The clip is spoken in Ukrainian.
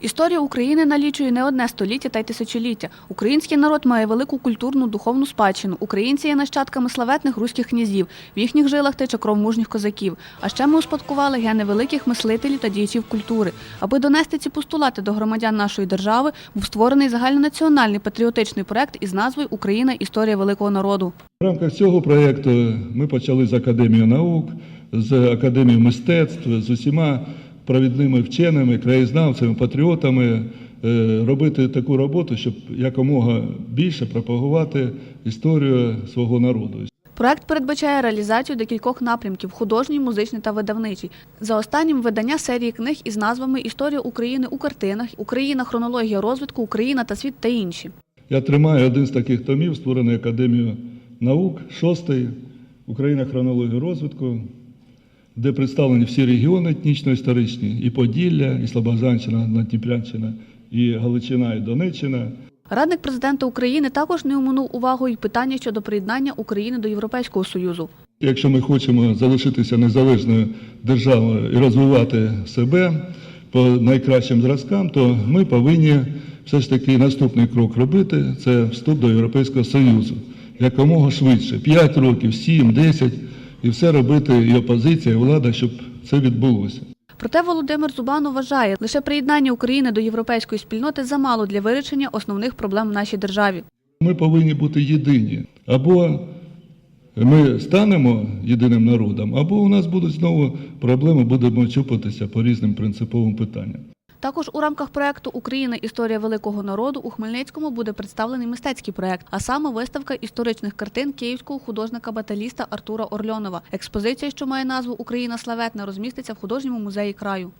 Історія України налічує не одне століття та й тисячоліття. Український народ має велику культурну духовну спадщину. Українці є нащадками славетних руських князів. В їхніх жилах тече кров мужніх козаків. А ще ми успадкували гени великих мислителів та діячів культури. Аби донести ці постулати до громадян нашої держави, був створений загальнонаціональний патріотичний проект із назвою Україна історія великого народу. В рамках цього проєкту ми почали з Академією наук, з Академією мистецтв, з усіма провідними вченими, краєзнавцями, патріотами е, робити таку роботу, щоб якомога більше пропагувати історію свого народу. Проект передбачає реалізацію декількох напрямків: художній, музичний та видавничий. За останнім видання серії книг із назвами Історія України у картинах, Україна, хронологія розвитку, Україна та світ та інші. Я тримаю один з таких томів, створений Академією наук, шостий Україна хронологія розвитку, де представлені всі регіони етнічно-історичні, і Поділля, і Слобожанщина, Надніпрянщина, і Галичина, і Донеччина. Радник президента України також не оминув увагою й питання щодо приєднання України до Європейського Союзу. Якщо ми хочемо залишитися незалежною державою і розвивати себе по найкращим зразкам, то ми повинні все ж таки наступний крок робити це вступ до Європейського Союзу. Якомога швидше, 5 років, 7, 10, і все робити і опозиція, і влада, щоб це відбулося. Проте Володимир Зубанов вважає, лише приєднання України до європейської спільноти замало для вирішення основних проблем в нашій державі. Ми повинні бути єдині. Або ми станемо єдиним народом, або у нас будуть знову проблеми, будемо чупатися по різним принциповим питанням. Також у рамках проекту Україна історія великого народу у Хмельницькому буде представлений мистецький проект, а саме виставка історичних картин київського художника-баталіста Артура Орльонова. Експозиція, що має назву Україна славетна, розміститься в художньому музеї краю.